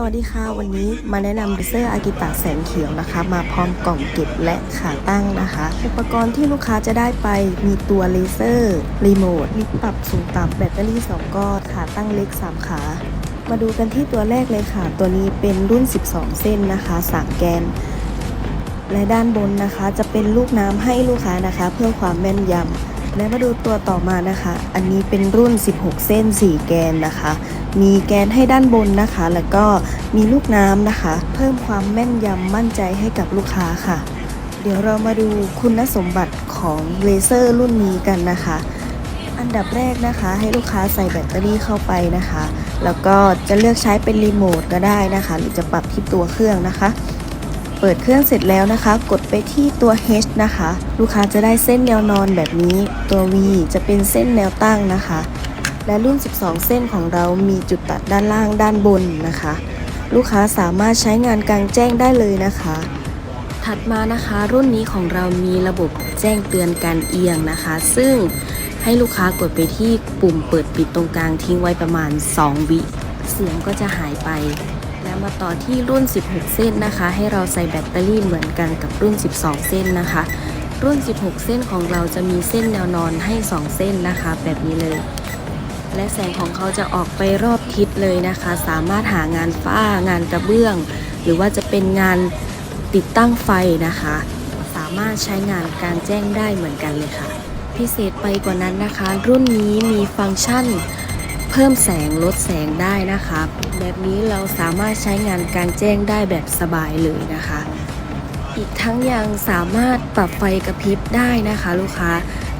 สวัสดีค่ะ วันนี้มาแนะนำเลเซอร์อากิตะแสงเขียวนะคะ มาพร้อมกล่องเก็บและขาตั้งนะคะ อุปกรณ์ที่ลูกค้าจะได้ไปมีตัวเลเซอร์รีโมทมีปรับสูงต่ำแบตเตอรี่ 2 ก้อนขาตั้งเล็ก 3 ขา มาดูกันที่ตัวแรกเลยค่ะ ตัวนี้เป็นรุ่น 12 เส้นนะคะ 3 แกน และด้านบนนะคะ จะเป็นลูกน้ำให้ลูกค้านะคะ เพื่อความแม่นยำ และมาดูตัวต่อมานะคะ อันนี้เป็นรุ่น 16 เส้น 4 แกนนะคะ มีแกนให้ด้านบนนะคะ แล้วก็มีลูกน้ำนะคะ เพิ่มความแม่นยำมั่นใจให้กับลูกค้าค่ะ เดี๋ยวเรามาดูคุณสมบัติของเลเซอร์รุ่นนี้กันนะคะ อันดับแรกนะคะให้ลูกค้าใส่แบตเตอรี่เข้าไปนะคะ แล้วก็จะเลือกใช้เป็นรีโมทก็ได้นะคะ หรือจะปรับที่ตัวเครื่องนะคะ เปิดเครื่องเสร็จแล้วนะคะ กดไปที่ตัว H นะคะ ลูกค้าจะได้เส้นแนวนอนแบบนี้ ตัว V จะเป็นเส้นแนวตั้งนะคะ และรุ่น 12 เส้นของเรามีจุดตัดด้านล่างด้านบนนะคะ ลูกค้าสามารถใช้งานกลางแจ้งได้เลยนะคะ ถัดมานะคะรุ่นนี้ของเรามีระบบแจ้งเตือนการเอียงนะคะ ซึ่งให้ลูกค้ากดไปที่ปุ่มเปิดปิดตรงกลางทิ้งไว้ประมาณ 2 วิ เสียงก็จะหายไป แล้วมาต่อที่รุ่น 16 เส้นนะคะ ให้เราใส่แบตเตอรี่เหมือนกันกับรุ่น 12 เส้นนะคะ รุ่น 16 เส้นของเราจะมีเส้นแนวนอนให้ 2 เส้นนะคะ แบบนี้เลย และแสงของเขาจะออกไปรอบทิศเลยนะคะ สามารถหางานฝ้างานกระเบื้อง หรือว่าจะเป็นงานติดตั้งไฟนะคะ สามารถใช้งานการแจ้งได้เหมือนกันเลยค่ะ พิเศษไปกว่านั้นนะคะ รุ่นนี้มีฟังก์ชัน เพิ่มแสงลดแสงได้นะคะแบบนี้เราสามารถใช้งานการแจ้งได้แบบสบายเลยนะคะ อีกทั้งยังสามารถปรับไฟกระพริบได้นะคะ ลูกค้า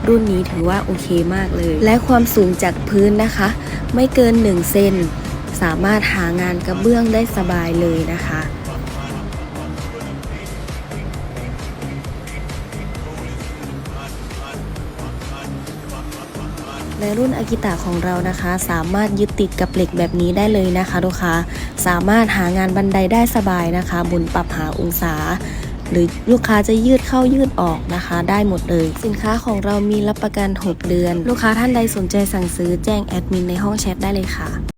รุ่นนี้ถือว่าโอเคมากเลย และความสูงจากพื้นนะคะ ไม่เกิน 1 เซนสามารถหางานกระเบื้องได้สบายเลยนะคะ ในรุ่นอากิตะของเรานะคะ สามารถยึดติดกับเหล็กแบบนี้ได้เลยนะคะลูกค้าสามารถหางานบันไดได้สบายนะคะบุนปรับหาองศา หรือลูกค้าจะยืดเข้ายืดออกนะคะ ได้หมดเลย สินค้าของเรามีรับประกัน 6 เดือน ลูกค้าท่านใดสนใจสั่งซื้อแจ้งแอดมินในห้องแชทได้เลยค่ะ